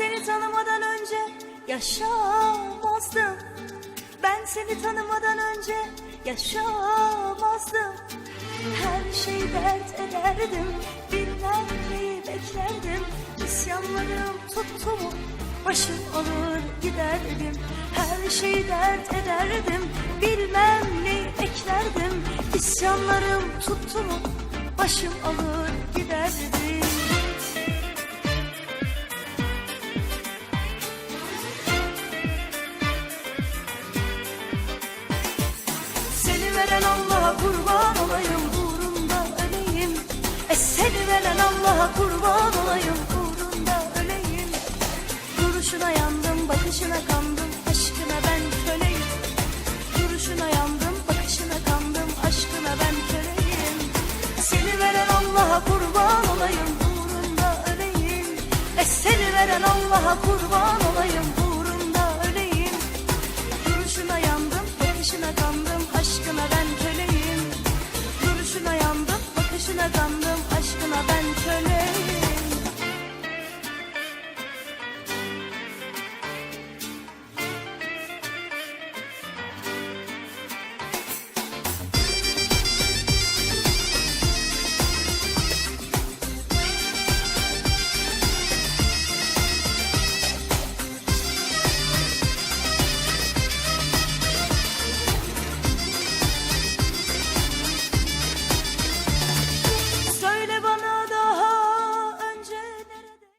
seni tanımadan önce yaşamazdım. Ben seni tanımadan önce yaşamazdım. Her şeyi dert ederdim Bilmem neyi beklerdim. İsyanlarım tuttu mu Başım alır giderdim. Her şeyi dert ederdim Bilmem neyi eklerdim. İsyanlarım tuttu mu Başım alır giderdim kurban olayım uğrunda öleyim. Duruşuna yandım bakışına kandım aşkına ben köleyim. Duruşuna yandım bakışına kandım aşkına ben köleyim. Seni veren Allah'a kurban olayım uğrunda öleyim. E seni veren Allah'a kurban olayım